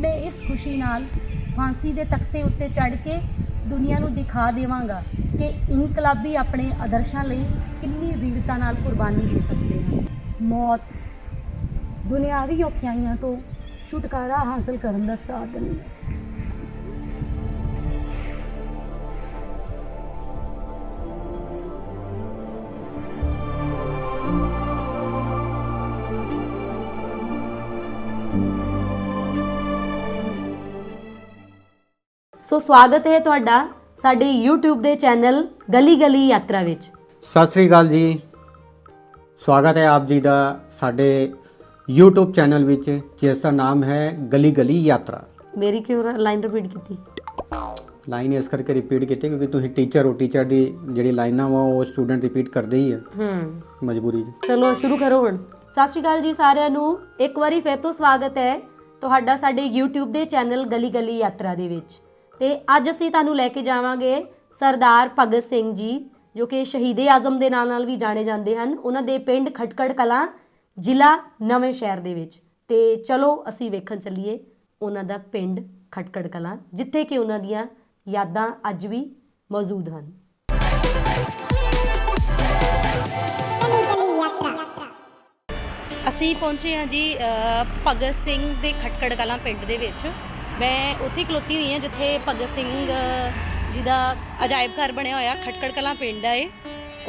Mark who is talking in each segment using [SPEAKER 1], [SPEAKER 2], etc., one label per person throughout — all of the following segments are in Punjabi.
[SPEAKER 1] ਮੈਂ ਇਸ ਖੁਸ਼ੀ ਨਾਲ ਫਾਂਸੀ ਦੇ ਤਖਤੇ ਉੱਤੇ ਚੜ ਕੇ ਦੁਨੀਆ ਨੂੰ ਦਿਖਾ ਦੇਵਾਂਗਾ ਕਿ ਇਨਕਲਾਬੀ ਆਪਣੇ ਆਦਰਸ਼ਾਂ ਲਈ ਕਿੰਨੀ ਵੀਰਤਾ ਨਾਲ ਕੁਰਬਾਨੀ ਦੇ ਸਕਦੇ ਹਨ। ਮੌਤ ਦੁਨਿਆਵੀ ਔਖਿਆਈਆਂ ਤੋਂ ਛੁਟਕਾਰਾ ਹਾਸਲ ਕਰਨ ਦਾ ਸਾਧਨ। ਹੈ ਸੋ ਸਵਾਗਤ ਹੈ ਤੁਹਾਡਾ ਸਾਡੇ YouTube ਦੇ ਚੈਨਲ ਗਲੀ ਗਲੀ ਯਾਤਰਾ ਵਿੱਚ।
[SPEAKER 2] ਸਤਿ ਸ੍ਰੀ ਅਕਾਲ ਜੀ। ਸਵਾਗਤ ਹੈ ਆਪ ਜੀ ਦਾ ਸਾਡੇ YouTube ਚੈਨਲ ਵਿੱਚ ਜਿਸ ਦਾ ਨਾਮ ਹੈ ਗਲੀ ਗਲੀ ਯਾਤਰਾ।
[SPEAKER 1] ਮੇਰੀ ਕਿਉਂ ਲਾਈਨ ਰਿਪੀਟ ਕੀਤੀ?
[SPEAKER 2] ਲਾਈਨ ਇਸ ਕਰਕੇ ਰਿਪੀਟ ਕੀਤੀ ਕਿਉਂਕਿ ਤੁਸੀਂ ਟੀਚਰ ਹੋ ਟੀਚਰ ਦੀ ਜਿਹੜੀ ਲਾਈਨਾਂ ਵਾ ਉਹ ਸਟੂਡੈਂਟ ਰਿਪੀਟ ਕਰਦੇ ਹੀ ਆ।
[SPEAKER 1] ਹੂੰ।
[SPEAKER 2] ਮਜਬੂਰੀ 'ਚ
[SPEAKER 1] ਚਲੋ ਸ਼ੁਰੂ ਕਰੋ ਹੁਣ। ਸਤਿ ਸ਼੍ਰੀ ਅਕਾਲ ਜੀ ਸਾਰਿਆਂ ਨੂੰ। ਇੱਕ ਵਾਰੀ ਫਿਰ ਤੋਂ ਸਵਾਗਤ ਹੈ ਤੁਹਾਡਾ ਸਾਡੇ YouTube ਦੇ ਚੈਨਲ ਗਲੀ ਗਲੀ ਯਾਤਰਾ ਦੇ ਵਿੱਚ। ਤੇ ਅੱਜ ਅਸੀਂ ਤੁਹਾਨੂੰ ਲੈ ਕੇ ਜਾਵਾਂਗੇ ਸਰਦਾਰ ਭਗਤ ਸਿੰਘ ਜੀ ਜੋ ਕਿ ਸ਼ਹੀਦੇ ਆਜ਼ਮ ਦੇ ਨਾਂ ਨਾਲ ਵੀ ਜਾਣੇ ਜਾਂਦੇ ਹਨ। ਉਹਨਾਂ ਦੇ ਪਿੰਡ ਖਟਕੜ ਕਲਾਂ ਜ਼ਿਲ੍ਹਾ ਨਵੇਂ ਸ਼ਹਿਰ ਦੇ ਵਿੱਚ। ਤੇ ਚਲੋ ਅਸੀਂ ਵੇਖਣ ਚੱਲੀਏ ਉਹਨਾਂ ਦਾ ਪਿੰਡ ਖਟਕੜ ਕਲਾਂ ਜਿੱਥੇ ਕਿ ਉਹਨਾਂ ਦੀਆਂ ਯਾਦਾਂ ਅੱਜ ਵੀ ਮੌਜੂਦ ਹਨ।
[SPEAKER 3] ਅਸੀਂ ਪਹੁੰਚੇ ਹਾਂ ਜੀ ਅ, ਭਗਤ ਸਿੰਘ ਦੇ ਖਟਕੜ ਕਲਾਂ ਪਿੰਡ ਦੇ ਵਿੱਚ। ਮੈਂ ਉੱਥੇ ਖਲੋਤੀ ਹੋਈ ਹਾਂ, ਜਿੱਥੇ ਭਗਤ ਸਿੰਘ ਜੀ ਦਾ ਅਜਾਇਬ ਘਰ ਬਣਿਆ ਹੋਇਆ, ਖਟਕੜ ਕਲਾਂ ਪਿੰਡ ਹੈ ਇਹ।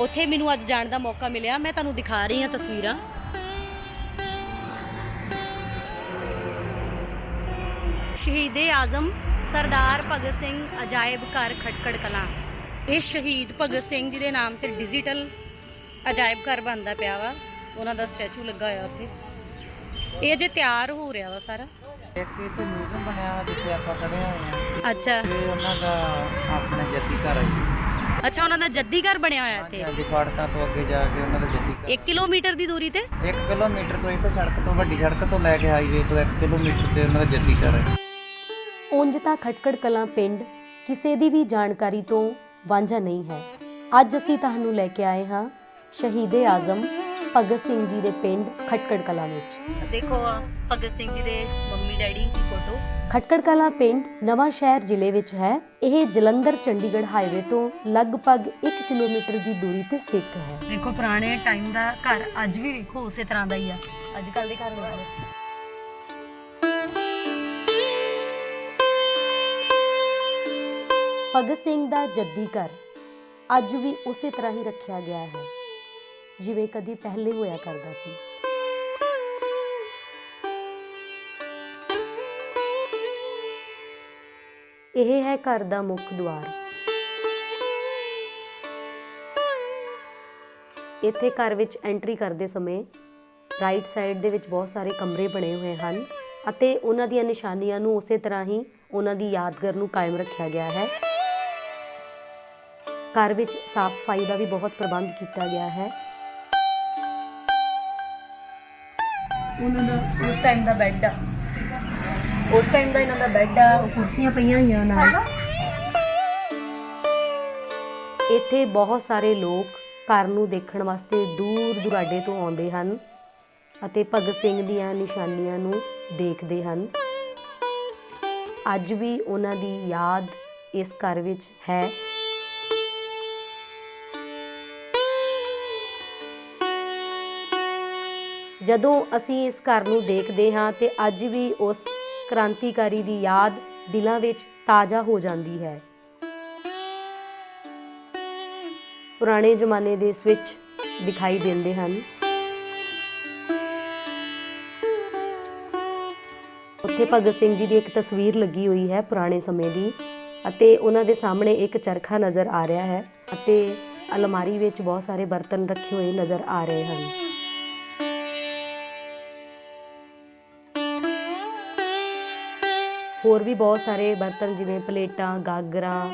[SPEAKER 3] ਉੱਥੇ ਮੈਨੂੰ ਅੱਜ ਜਾਣ ਦਾ ਮੌਕਾ ਮਿਲਿਆ। ਮੈਂ ਤੁਹਾਨੂੰ ਦਿਖਾ ਰਹੀ ਹਾਂ ਤਸਵੀਰਾਂ। ਸ਼ਹੀਦੇ ਆਜ਼ਮ ਸਰਦਾਰ ਭਗਤ ਸਿੰਘ ਅਜਾਇਬ ਘਰ, ਖਟਕੜ ਕਲਾਂ। ਇਹ ਸ਼ਹੀਦ ਭਗਤ ਸਿੰਘ ਜੀ ਦੇ ਨਾਮ ਤੇ ਡਿਜੀਟਲ ਅਜਾਇਬ ਘਰ ਬਣਦਾ ਪਿਆ ਵਾ। ਉਹਨਾਂ ਦਾ ਸਟੈਚੂ ਲੱਗਾ ਹੋਇਆ ਉੱਥੇ। ਇਹ ਅਜੇ ਤਿਆਰ ਹੋ ਰਿਹਾ ਵਾ ਸਾਰਾ।
[SPEAKER 4] ਇੱਕ ਇੱਥੇ ਮਿਊਜ਼ੀਅਮ ਬਣਿਆ ਹੋਇਆ ਜਿੱਥੇ ਆਪਾਂ ਖੜੇ ਹੋਏ ਆ
[SPEAKER 3] ਅੱਛਾ।
[SPEAKER 4] ਤੇ ਉਹਨਾਂ ਦਾ ਆਪਣਾ ਜੱਦੀ ਘਰ ਹੈ
[SPEAKER 3] ਅੱਛਾ ਉਹਨਾਂ ਦਾ ਜੱਦੀ ਘਰ ਬਣਿਆ ਹੋਇਆ ਇੱਥੇ?
[SPEAKER 4] ਹਾਂਜੀ ਫਾਟਕਾਂ ਤੋਂ ਅੱਗੇ ਜਾ ਕੇ ਉਹਨਾਂ ਦਾ ਜੱਦੀ ਘਰ
[SPEAKER 3] 1 ਕਿਲੋਮੀਟਰ ਦੀ ਦੂਰੀ ਤੇ?
[SPEAKER 4] 1 ਕਿਲੋਮੀਟਰ ਤੋਂ ਇੱਥੇ ਸੜਕ ਤੋਂ ਵੱਡੀ ਸੜਕ ਤੋਂ ਲੈ ਕੇ ਹਾਈਵੇ ਤੋਂ 1 ਕਿਲੋਮੀਟਰ ਤੇ ਉਹਨਾਂ ਦਾ ਜੱਦੀ ਘਰ ਹੈ।
[SPEAKER 1] ਉਂਝ ਤਾਂ ਖਟਕੜ ਕਲਾਂ ਪਿੰਡ ਕਿਸੇ ਦੀ ਵੀ ਜਾਣਕਾਰੀ ਤੋਂ ਵਾਂਝਾ ਨਹੀਂ ਹੈ। ਅੱਜ ਅਸੀਂ ਤੁਹਾਨੂੰ ਲੈ ਕੇ ਆਏ ਹਾਂ ਸ਼ਹੀਦੇ ਆਜ਼ਮ ਭਗਤ ਸਿੰਘ ਜੀ ਦੇ ਪਿੰਡ ਖਟਕੜ ਕਲਾਂ ਵਿੱਚ।
[SPEAKER 3] ਦੇਖੋ ਆ ਭਗਤ ਸਿੰਘ ਜੀ ਦੇ ਮੰਮੀ ਡੈਡੀ ਦੀ ਫੋਟੋ।
[SPEAKER 1] ਖਟਕੜ ਕਲਾਂ ਪਿੰਡ ਨਵਾਂ ਸ਼ਹਿਰ ਜ਼ਿਲ੍ਹੇ ਵਿੱਚ ਹੈ। ਇਹ ਜਲੰਧਰ ਚੰਡੀਗੜ੍ਹ ਹਾਈਵੇ ਤੋਂ ਲਗਭਗ 1 ਕਿਲੋਮੀਟਰ ਦੀ ਦੂਰੀ ਤੇ ਸਥਿਤ ਹੈ।
[SPEAKER 3] ਦੇਖੋ ਪੁਰਾਣੇ ਟਾਈਮ ਦਾ ਘਰ ਅੱਜ ਵੀ ਵੇਖੋ ਉਸੇ ਤਰ੍ਹਾਂ ਦਾ ਹੀ ਆ। ਅੱਜ ਕੱਲ ਦੇ ਘਰ ਵਾਲੇ
[SPEAKER 1] ਭਗਤ ਸਿੰਘ ਦਾ ਜੱਦੀ ਘਰ ਅੱਜ ਵੀ ਉਸੇ ਤਰ੍ਹਾਂ ਹੀ ਰੱਖਿਆ ਗਿਆ ਹੈ ਜਿਵੇਂ ਕਦੀ ਪਹਿਲੇ ਹੋਇਆ ਕਰਦਾ ਸੀ। ਇਹ ਹੈ ਘਰ ਦਾ ਮੁੱਖ ਦੁਆਰ। ਇੱਥੇ ਘਰ ਵਿੱਚ ਐਂਟਰੀ ਕਰਦੇ ਸਮੇਂ ਰਾਈਟ ਸਾਈਡ ਦੇ ਵਿੱਚ ਬਹੁਤ ਸਾਰੇ ਕਮਰੇ ਬਣੇ ਹੋਏ ਹਨ ਅਤੇ ਉਹਨਾਂ ਦੀਆਂ ਨਿਸ਼ਾਨੀਆਂ ਨੂੰ ਉਸੇ ਤਰ੍ਹਾਂ ਹੀ ਉਹਨਾਂ ਦੀ ਯਾਦਗਾਰ ਨੂੰ ਕਾਇਮ ਰੱਖਿਆ ਗਿਆ ਹੈ। ਘਰ ਵਿੱਚ ਸਾਫ਼ ਸਫ਼ਾਈ ਦਾ ਵੀ ਬਹੁਤ ਪ੍ਰਬੰਧ ਕੀਤਾ ਗਿਆ ਹੈ। ਉਹਨਾਂ ਦਾ ਉਸ ਟਾਈਮ ਦਾ ਬੈੱਡ ਆ। ਉਸ ਟਾਈਮ ਦਾ ਇਹਨਾਂ ਦਾ ਬੈੱਡ ਆ, ਉਹ ਕੁਰਸੀਆਂ ਪਈਆਂ ਹੋਈਆਂ ਨਾਲ। ਇੱਥੇ ਬਹੁਤ ਸਾਰੇ ਲੋਕ ਘਰ ਨੂੰ ਦੇਖਣ ਵਾਸਤੇ ਦੂਰ ਦੁਰਾਡੇ ਤੋਂ ਆਉਂਦੇ ਹਨ ਅਤੇ ਭਗਤ ਸਿੰਘ ਦੀਆਂ ਨਿਸ਼ਾਨੀਆਂ ਨੂੰ ਦੇਖਦੇ ਹਨ। ਅੱਜ ਵੀ ਉਹਨਾਂ ਦੀ ਯਾਦ ਇਸ ਘਰ ਵਿੱਚ ਹੈ। ਜਦੋਂ ਅਸੀਂ ਇਸ ਘਰ ਨੂੰ ਦੇਖਦੇ ਹਾਂ ਤੇ ਅੱਜ ਵੀ ਉਸ ਕ੍ਰਾਂਤੀਕਾਰੀ ਦੀ ਯਾਦ ਦਿਲਾਂ ਵਿੱਚ ਤਾਜ਼ਾ ਹੋ ਜਾਂਦੀ ਹੈ। ਪੁਰਾਣੇ ਜ਼ਮਾਨੇ ਦੇ ਸਵਿਚ ਦਿਖਾਈ ਦਿੰਦੇ ਹਨ। ਉੱਥੇ ਭਗਤ ਸਿੰਘ ਜੀ ਦੀ ਇੱਕ ਤਸਵੀਰ ਲੱਗੀ ਹੋਈ ਹੈ ਪੁਰਾਣੇ ਸਮੇਂ ਦੀ ਅਤੇ ਉਹਨਾਂ ਦੇ ਸਾਹਮਣੇ ਇੱਕ ਚਰਖਾ ਨਜ਼ਰ ਆ ਰਿਹਾ ਹੈ ਅਤੇ ਅਲਮਾਰੀ ਵਿੱਚ ਬਹੁਤ ਸਾਰੇ ਬਰਤਨ ਰੱਖੇ ਹੋਏ ਨਜ਼ਰ ਆ ਰਹੇ ਹਨ। ਹੋਰ ਵੀ ਬਹੁਤ ਸਾਰੇ ਬਰਤਨ ਜਿਵੇਂ ਪਲੇਟਾਂ ਗਾਗਰਾਂ।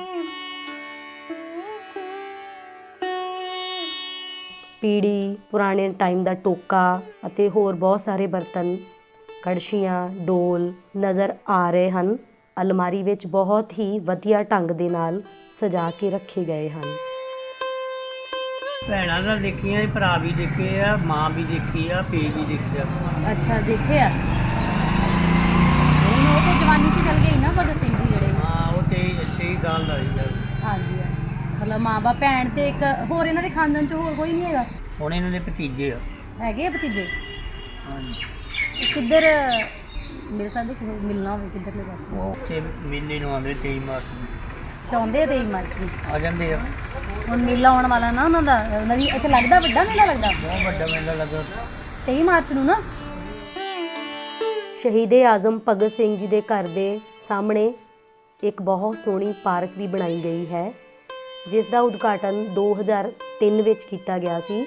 [SPEAKER 1] ਪੀੜੀ ਪੁਰਾਣੇ ਟਾਈਮ ਦਾ ਟੋਕਾ ਅਤੇ ਹੋਰ ਬਹੁਤ ਸਾਰੇ ਬਰਤਨ ਕੜਛੀਆਂ ਡੋਲ ਨਜ਼ਰ ਆ ਰਹੇ ਹਨ। ਅਲਮਾਰੀ ਵਿੱਚ ਬਹੁਤ ਹੀ ਵਧੀਆ ਢੰਗ ਦੇ ਨਾਲ ਸਜਾ ਕੇ ਰੱਖੇ ਗਏ ਹਨ।
[SPEAKER 4] ਭੈਣਾਂ ਦਾ ਦੇਖੀਆਂ ਭਰਾ ਵੀ ਦੇਖੇ ਆ ਮਾਂ ਵੀ ਦੇਖੀ ਆ ਪੀ ਵੀ ਦੇਖਿਆ
[SPEAKER 3] ਅੱਛਾ ਦੇਖਿਆ
[SPEAKER 1] ਹੁਣ ਉਹ ਤਾਂ
[SPEAKER 3] ਵਾ ਭੈਣ ਤੇ ਇੱਕ ਹੋਰ ਇਹਨਾਂ ਦੇ ਖਾਨਦਾਨ ਚ ਹੋਰ ਕੋਈ ਨਹੀਂ ਹੈਗਾ?
[SPEAKER 4] ਹੁਣ ਇਹਨਾਂ ਦੇ ਭਤੀਜੇ ਆ।
[SPEAKER 3] ਹੈਗੇ ਆ ਭਤੀਜੇ?
[SPEAKER 4] ਹਾਂਜੀ।
[SPEAKER 3] ਇਹ ਕਿੱਧਰ ਮੇਰੇ ਸਾਹਮਣੇ ਕਿਸੇ ਮਿਲਣਾ ਹੋਵੇ ਕਿੱਧਰ ਲੈ ਪਾਸੇ
[SPEAKER 4] ਉਹ ਉੱਥੇ ਮੇਲੇ ਨੂੰ ਆਉਂਦੇ 23 ਮਾਰਚ ਨੂੰ।
[SPEAKER 3] ਚਾਹੁੰਦੇ ਤੇ ਮਾਰਚ ਨੂੰ?
[SPEAKER 4] ਆ ਜਾਂਦੇ ਆ।
[SPEAKER 3] ਹੁਣ ਮੇਲਾ ਆਉਣ ਵਾਲਾ ਨਾ ਉਹਨਾਂ ਦਾ ਉਹਨਾਂ ਦੀ ਇੱਥੇ ਲੱਗਦਾ ਵੱਡਾ ਮੇਲਾ ਲੱਗਦਾ?
[SPEAKER 4] ਬਹੁਤ ਵੱਡਾ ਮੇਲਾ ਲੱਗਾ
[SPEAKER 3] 23 ਮਾਰਚ ਨੂੰ ਨਾ?
[SPEAKER 1] ਸ਼ਹੀਦੇ ਆਜ਼ਮ ਭਗਤ ਸਿੰਘ ਜੀ ਦੇ ਘਰ ਦੇ ਸਾਹਮਣੇ ਇੱਕ ਬਹੁਤ ਸੋਹਣੀ ਪਾਰਕ ਵੀ ਬਣਾਈ ਗਈ ਹੈ। ਜਿਸ ਦਾ ਉਦਘਾਟਨ 2003 ਵਿੱਚ ਕੀਤਾ ਗਿਆ ਸੀ।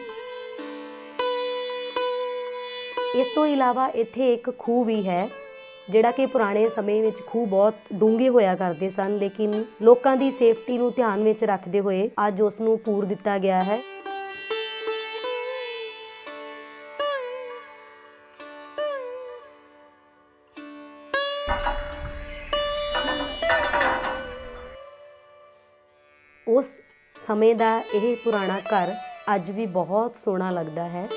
[SPEAKER 1] ਇਸ ਤੋਂ ਇਲਾਵਾ ਇੱਥੇ ਇੱਕ ਖੂਹ ਵੀ ਹੈ, ਜਿਹੜਾ ਕਿ ਪੁਰਾਣੇ ਸਮੇਂ ਵਿੱਚ ਖੂਹ ਬਹੁਤ ਡੂੰਘੇ ਹੋਇਆ ਕਰਦੇ ਸਨ, ਲੇਕਿਨ ਲੋਕਾਂ ਦੀ ਸੇਫਟੀ ਨੂੰ ਧਿਆਨ ਵਿੱਚ ਰੱਖਦੇ ਹੋਏ ਅੱਜ ਉਸ ਨੂੰ ਪੂਰ ਦਿੱਤਾ ਗਿਆ ਹੈ। ਉਸ ਸਮੇਂ ਦਾ ਇਹ ਪੁਰਾਣਾ ਘਰ ਅੱਜ ਵੀ ਬਹੁਤ ਸੋਹਣਾ ਲੱਗਦਾ ਹੈ।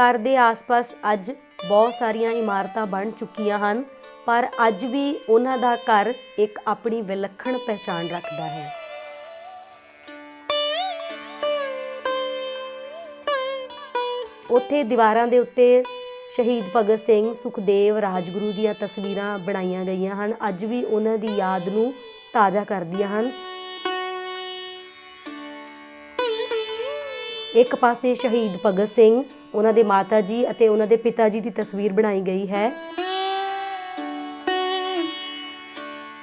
[SPEAKER 1] ਘਰ ਦੇ ਆਸ-ਪਾਸ ਅੱਜ ਬਹੁਤ ਸਾਰੀਆਂ ਇਮਾਰਤਾਂ ਬਣ ਚੁੱਕੀਆਂ ਹਨ, ਪਰ ਅੱਜ ਵੀ ਉਹਨਾਂ ਦਾ ਘਰ ਇੱਕ ਆਪਣੀ ਵਿਲੱਖਣ ਪਹਿਚਾਣ ਰੱਖਦਾ ਹੈ। ਉੱਥੇ ਦੀਵਾਰਾਂ ਦੇ ਉੱਤੇ ਸ਼ਹੀਦ ਭਗਤ ਸਿੰਘ, ਸੁਖਦੇਵ, ਰਾਜਗੁਰੂ ਦੀਆਂ ਤਸਵੀਰਾਂ ਬਣਾਈਆਂ ਗਈਆਂ ਹਨ। ਅੱਜ ਵੀ ਉਹਨਾਂ ਦੀ ਯਾਦ ਨੂੰ ਤਾਜ਼ਾ ਕਰਦੀਆਂ ਹਨ। ਇੱਕ ਪਾਸੇ ਸ਼ਹੀਦ ਭਗਤ ਸਿੰਘ, ਉਹਨਾਂ ਦੇ ਮਾਤਾ ਜੀ ਅਤੇ ਉਹਨਾਂ ਦੇ ਪਿਤਾ ਜੀ ਦੀ ਤਸਵੀਰ ਬਣਾਈ ਗਈ ਹੈ।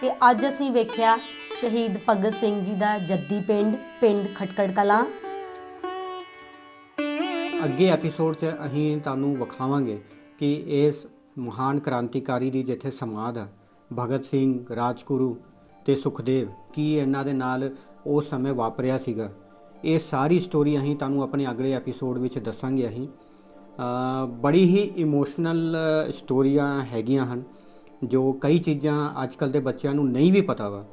[SPEAKER 1] ਤੇ ਅੱਜ ਅਸੀਂ ਵੇਖਿਆ ਸ਼ਹੀਦ ਭਗਤ ਸਿੰਘ ਜੀ ਦਾ ਜੱਦੀ ਪਿੰਡ ਪਿੰਡ ਖਟਕੜ ਕਲਾਂ।
[SPEAKER 2] ਅੱਗੇ ਐਪੀਸੋਡ 'ਚ ਅਸੀਂ ਤੁਹਾਨੂੰ ਵਿਖਾਵਾਂਗੇ ਕਿ ਇਸ ਮਹਾਨ ਕ੍ਰਾਂਤੀਕਾਰੀ ਦੀ ਜਿੱਥੇ ਸਮਾਧ ਹੈ ਭਗਤ ਸਿੰਘ, ਰਾਜਗੁਰੂ ਤੇ ਸੁਖਦੇਵ, ਕੀ ਇਹਨਾਂ ਦੇ ਨਾਲ ਉਸ ਸਮੇਂ ਵਾਪਰਿਆ ਸੀਗਾ। ਇਹ ਸਾਰੀ ਸਟੋਰੀ ਅਸੀਂ ਤੁਹਾਨੂੰ ਆਪਣੇ ਅਗਲੇ ਐਪੀਸੋਡ ਵਿੱਚ ਦੱਸਾਂਗੇ ਅਸੀਂ। ਬੜੀ ਹੀ ਇਮੋਸ਼ਨਲ ਸਟੋਰੀਆਂ ਹੈਗੀਆਂ ਹਨ, ਜੋ ਕਈ ਚੀਜ਼ਾਂ ਅੱਜਕੱਲ ਦੇ ਬੱਚਿਆਂ ਨੂੰ ਨਹੀਂ ਵੀ ਪਤਾ ਵਾ।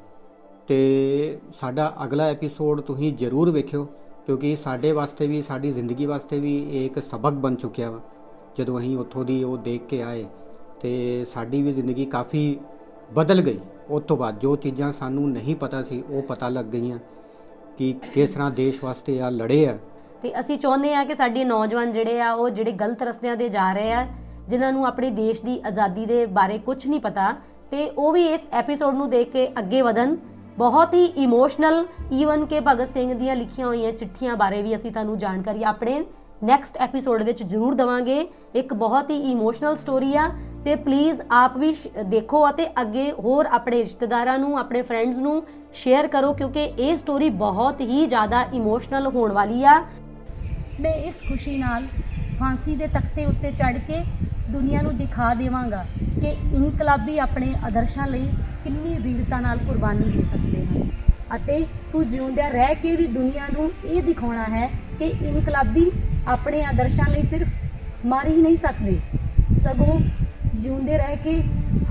[SPEAKER 2] ਤੇ ਸਾਡਾ ਅਗਲਾ ਐਪੀਸੋਡ ਤੁਸੀਂ ਜ਼ਰੂਰ ਵੇਖਿਓ। ਕਿਉਂਕਿ ਸਾਡੇ ਵਾਸਤੇ ਵੀ, ਸਾਡੀ ਜ਼ਿੰਦਗੀ ਵਾਸਤੇ ਵੀ ਇਹ ਇੱਕ ਸਬਕ ਬਣ ਚੁੱਕਿਆ ਵਾ। ਜਦੋਂ ਅਸੀਂ ਉੱਥੋਂ ਦੀ ਉਹ ਦੇਖ ਕੇ ਆਏ ਤੇ ਸਾਡੀ ਵੀ ਜ਼ਿੰਦਗੀ ਕਾਫੀ ਬਦਲ ਗਈ। ਉਸ ਤੋਂ ਬਾਅਦ ਜੋ ਚੀਜ਼ਾਂ ਸਾਨੂੰ ਨਹੀਂ ਪਤਾ ਸੀ, ਉਹ ਪਤਾ ਲੱਗ ਗਈਆਂ ਕਿ ਕਿਸ ਤਰ੍ਹਾਂ ਦੇਸ਼ ਵਾਸਤੇ ਆ ਲੜੇ ਆ।
[SPEAKER 1] ਤੇ ਅਸੀਂ ਚਾਹੁੰਦੇ ਆ ਕਿ ਸਾਡੇ ਨੌਜਵਾਨ ਜਿਹੜੇ ਆ, ਉਹ ਜਿਹੜੇ ਗਲਤ ਰਸਤਿਆਂ ਤੇ ਜਾ ਰਹੇ ਆ, ਜਿਨ੍ਹਾਂ ਨੂੰ ਆਪਣੇ ਦੇਸ਼ ਦੀ ਆਜ਼ਾਦੀ ਦੇ ਬਾਰੇ ਕੁਝ ਨਹੀਂ ਪਤਾ, ਤੇ ਉਹ ਵੀ ਇਸ ਐਪੀਸੋਡ ਨੂੰ ਦੇਖ ਕੇ ਅੱਗੇ ਵਧਣ। ਬਹੁਤ ਹੀ ਇਮੋਸ਼ਨਲ ਈਵਨ ਕਿ ਭਗਤ ਸਿੰਘ ਦੀਆਂ ਲਿਖੀਆਂ ਹੋਈਆਂ ਚਿੱਠੀਆਂ ਬਾਰੇ ਵੀ ਅਸੀਂ ਤੁਹਾਨੂੰ ਜਾਣਕਾਰੀ ਆਪਣੇ ਨੈਕਸਟ ਐਪੀਸੋਡ ਵਿੱਚ ਜ਼ਰੂਰ ਦਵਾਂਗੇ। ਇੱਕ ਬਹੁਤ ਹੀ ਇਮੋਸ਼ਨਲ ਸਟੋਰੀ ਆ ਤੇ ਪਲੀਜ਼ ਆਪ ਵੀ ਦੇਖੋ ਅਤੇ ਅੱਗੇ ਹੋਰ ਆਪਣੇ ਰਿਸ਼ਤੇਦਾਰਾਂ ਨੂੰ, ਆਪਣੇ ਫਰੈਂਡਸ ਨੂੰ ਸ਼ੇਅਰ ਕਰੋ ਕਿਉਂਕਿ ਇਹ ਸਟੋਰੀ ਬਹੁਤ ਹੀ ਜ਼ਿਆਦਾ ਇਮੋਸ਼ਨਲ ਹੋਣ ਵਾਲੀ ਆ।
[SPEAKER 3] ਮੈਂ ਇਸ ਖੁਸ਼ੀ ਨਾਲ ਫਾਂਸੀ ਦੇ ਤਖਤੇ ਉੱਤੇ ਚੜ ਕੇ ਦੁਨੀਆ ਨੂੰ ਦਿਖਾ ਦੇਵਾਂਗਾ ਕਿ ਇਨਕਲਾਬੀ ਆਪਣੇ ਆਦਰਸ਼ਾਂ ਲਈ ਕਿੰਨੀ ਵੀਰਤਾ ਨਾਲ ਕੁਰਬਾਨੀ ਦੇ ਸਕਦੇ ਹਨ ਅਤੇ ਤੂੰ ਜਿਉਂਦਿਆਂ ਰਹਿ ਕੇ ਵੀ ਦੁਨੀਆ ਨੂੰ ਇਹ ਦਿਖਾਉਣਾ ਹੈ ਕਿ ਇਨਕਲਾਬੀ ਆਪਣੇ ਆਦਰਸ਼ਾਂ ਲਈ ਸਿਰਫ ਮਰ ਹੀ ਨਹੀਂ ਸਕਦੇ। ਸਗੋਂ ਜਿਉਂਦੇ ਰਹਿ ਕੇ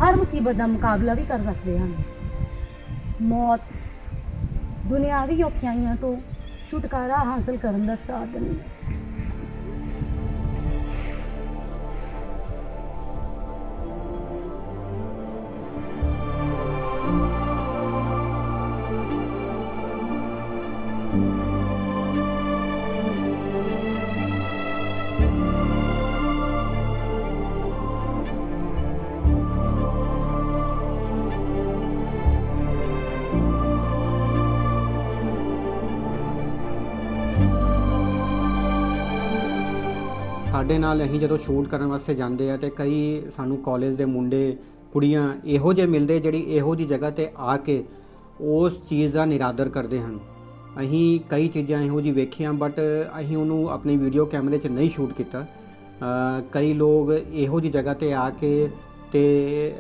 [SPEAKER 3] ਹਰ ਮੁਸੀਬਤ ਦਾ ਮੁਕਾਬਲਾ ਵੀ ਕਰ ਸਕਦੇ ਹਨ ਮੌਤ ਦੁਨਿਆਵੀ ਔਖਿਆਈਆਂ ਤੋਂ ਛੁਟਕਾਰਾ ਹਾਸਲ ਕਰਨ ਦਾ ਸਾਧਨ ਹੈ
[SPEAKER 2] ਸਾਡੇ ਨਾਲ ਅਸੀਂ ਜਦੋਂ ਸ਼ੂਟ ਕਰਨ ਵਾਸਤੇ ਜਾਂਦੇ ਆ ਤੇ ਕਈ ਸਾਨੂੰ ਕਾਲਜ ਦੇ ਮੁੰਡੇ, ਕੁੜੀਆਂ ਇਹੋ ਜਿਹੇ ਮਿਲਦੇ ਜਿਹੜੀ ਇਹੋ ਜਿਹੀ ਜਗ੍ਹਾ ਤੇ ਆ ਕੇ ਉਸ ਚੀਜ਼ ਦਾ ਨਿਰਾਦਰ ਕਰਦੇ ਹਨ। ਅਸੀਂ ਕਈ ਚੀਜ਼ਾਂ ਇਹੋ ਜਿਹੀ ਵੇਖੀਆਂ ਬਟ ਅਸੀਂ ਉਹਨੂੰ ਆਪਣੀ ਵੀਡੀਓ ਕੈਮਰੇ 'ਚ ਨਹੀਂ ਸ਼ੂਟ ਕੀਤਾ। ਕਈ ਲੋਕ ਇਹੋ ਜਿਹੀ ਜਗ੍ਹਾ ਤੇ ਆ ਕੇ ਤੇ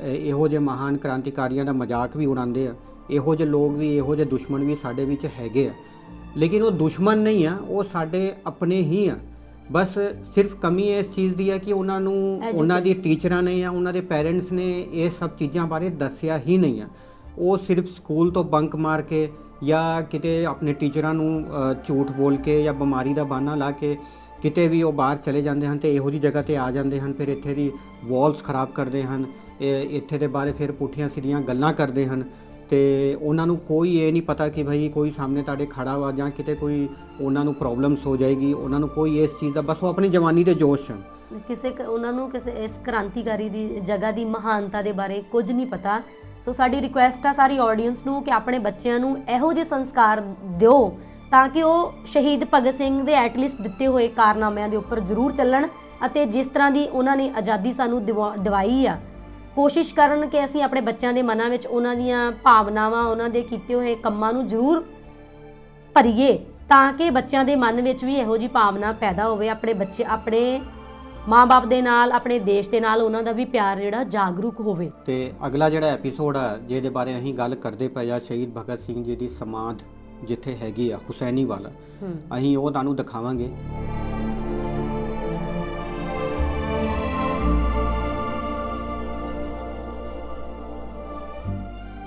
[SPEAKER 2] ਇਹੋ ਜਿਹੇ ਮਹਾਨ ਕ੍ਰਾਂਤੀਕਾਰੀਆਂ ਦਾ ਮਜ਼ਾਕ ਵੀ ਉਡਾਉਂਦੇ ਆ। ਇਹੋ ਜਿਹੇ ਲੋਕ ਵੀ, ਇਹੋ ਜਿਹੇ ਦੁਸ਼ਮਣ ਵੀ ਸਾਡੇ ਵਿੱਚ ਹੈਗੇ ਆ। ਲੇਕਿਨ ਉਹ ਦੁਸ਼ਮਣ ਨਹੀਂ ਆ, ਉਹ ਸਾਡੇ ਆਪਣੇ ਹੀ ਆ। ਬਸ ਸਿਰਫ ਕਮੀ ਇਸ ਚੀਜ਼ ਦੀ ਹੈ ਕਿ ਉਹਨਾਂ ਨੂੰ ਉਹਨਾਂ ਦੀ ਟੀਚਰਾਂ ਨੇ ਜਾਂ ਉਹਨਾਂ ਦੇ ਪੈਰੈਂਟਸ ਨੇ ਇਹ ਸਭ ਚੀਜ਼ਾਂ ਬਾਰੇ ਦੱਸਿਆ ਹੀ ਨਹੀਂ ਆ। ਉਹ ਸਿਰਫ ਸਕੂਲ ਤੋਂ ਬੰਕ ਮਾਰ ਕੇ ਜਾਂ ਕਿਤੇ ਆਪਣੇ ਟੀਚਰਾਂ ਨੂੰ ਝੂਠ ਬੋਲ ਕੇ ਜਾਂ ਬਿਮਾਰੀ ਦਾ ਬਹਾਨਾ ਲਾ ਕੇ ਕਿਤੇ ਵੀ ਉਹ ਬਾਹਰ ਚਲੇ ਜਾਂਦੇ ਹਨ ਤੇ ਇਹੋ ਜੀ ਜਗ੍ਹਾ ਤੇ ਆ ਜਾਂਦੇ ਹਨ ਫਿਰ ਇੱਥੇ ਦੀ ਵਾਲਸ ਖਰਾਬ ਕਰਦੇ ਹਨ ਇਹ ਇੱਥੇ ਦੇ ਬਾਰੇ ਫਿਰ ਪੁੱਠੀਆਂ ਸਿੱਧੀਆਂ ਗੱਲਾਂ ਕਰਦੇ ਹਨ। ਤੇ ਉਹਨਾਂ ਨੂੰ ਕੋਈ ਇਹ ਨਹੀਂ ਪਤਾ ਕਿ ਭਾਈ ਕੋਈ ਸਾਹਮਣੇ ਤੁਹਾਡੇ ਖੜਾ ਵਾ ਜਾਂ ਕਿਤੇ ਕੋਈ ਉਹਨਾਂ ਨੂੰ ਪ੍ਰੋਬਲਮਸ ਹੋ ਜਾਏਗੀ, ਉਹਨਾਂ ਨੂੰ ਕੋਈ ਇਸ ਚੀਜ਼ ਦਾ, ਬਸ ਉਹ ਆਪਣੀ ਜਵਾਨੀ ਦੇ ਜੋਸ਼ ਹਨ।
[SPEAKER 1] ਕਿਸੇ ਉਹਨਾਂ ਨੂੰ ਕਿਸੇ ਇਸ ਕ੍ਰਾਂਤੀਕਾਰੀ ਦੀ ਜਗ੍ਹਾ ਦੀ ਮਹਾਨਤਾ ਦੇ ਬਾਰੇ ਕੁਝ ਨਹੀਂ ਪਤਾ। ਸੋ ਸਾਡੀ ਰਿਕੁਐਸਟ ਆ ਸਾਰੀ ਆਡੀਅנס ਨੂੰ ਕਿ ਆਪਣੇ ਬੱਚਿਆਂ ਨੂੰ ਇਹੋ ਜਿਹੇ ਸੰਸਕਾਰ ਦਿਓ ਤਾਂ ਕਿ ਉਹ ਸ਼ਹੀਦ ਭਗਤ ਸਿੰਘ ਦੇ ਐਟਲੀਸਟ ਦਿੱਤੇ ਹੋਏ ਕਾਰਨਾਮਿਆਂ ਦੇ ਉੱਪਰ ਜ਼ਰੂਰ ਚੱਲਣ ਅਤੇ ਜਿਸ ਤਰ੍ਹਾਂ ਦੀ ਉਹਨਾਂ ਨੇ ਆਜ਼ਾਦੀ ਸਾਨੂੰ ਦਿਵਾ- ਦਿਵਾਈ ਆ ਕੋਸ਼ਿਸ਼ ਕਰਨ ਕਿ ਅਸੀਂ ਆਪਣੇ ਬੱਚਿਆਂ ਦੇ ਮਨਾਂ ਵਿੱਚ ਉਹਨਾਂ ਦੀਆਂ ਭਾਵਨਾਵਾਂ ਉਹਨਾਂ ਦੇ ਕੀਤੇ ਹੋਏ ਕੰਮਾਂ ਨੂੰ ਜ਼ਰੂਰ ਭਰੀਏ ਤਾਂ ਕਿ ਬੱਚਿਆਂ ਦੇ ਮਨ ਵਿੱਚ ਵੀ ਇਹੋ ਜੀ ਭਾਵਨਾ ਪੈਦਾ ਹੋਵੇ ਆਪਣੇ ਬੱਚੇ ਆਪਣੇ ਮਾਪੇ ਦੇ ਨਾਲ ਆਪਣੇ ਦੇਸ਼ ਦੇ ਨਾਲ ਉਹਨਾਂ ਦਾ ਵੀ ਪਿਆਰ ਜਿਹੜਾ ਜਾਗਰੂਕ ਹੋਵੇ।
[SPEAKER 2] ਤੇ ਅਗਲਾ ਜਿਹੜਾ ਐਪੀਸੋਡ ਆ ਜਿਹਦੇ ਬਾਰੇ ਅਸੀਂ ਗੱਲ ਕਰਦੇ ਪਏ ਆ ਸ਼ਹੀਦ ਭਗਤ ਸਿੰਘ ਜੀ ਦੀ ਸਮਾਧ ਜਿੱਥੇ ਹੈਗੀ ਆ ਹੁਸੈਨੀ ਵਾਲਾ ਅਸੀਂ ਉਹ ਤੁਹਾਨੂੰ ਦਿਖਾਵਾਂਗੇ।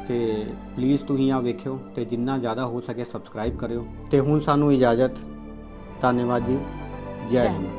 [SPEAKER 2] ਤੇ ਪਲੀਜ਼ ਤੁਸੀਂ ਆ ਵੇਖਿਓ ਤੇ ਜਿੰਨਾ ਜ਼ਿਆਦਾ ਹੋ ਸਕੇ ਸਬਸਕ੍ਰਾਈਬ ਕਰਿਓ। ਤੇ ਹੁਣ ਸਾਨੂੰ ਇਜਾਜ਼ਤ। ਧੰਨਵਾਦ ਜੀ
[SPEAKER 1] ਜੈ
[SPEAKER 2] ਹਿੰਦ।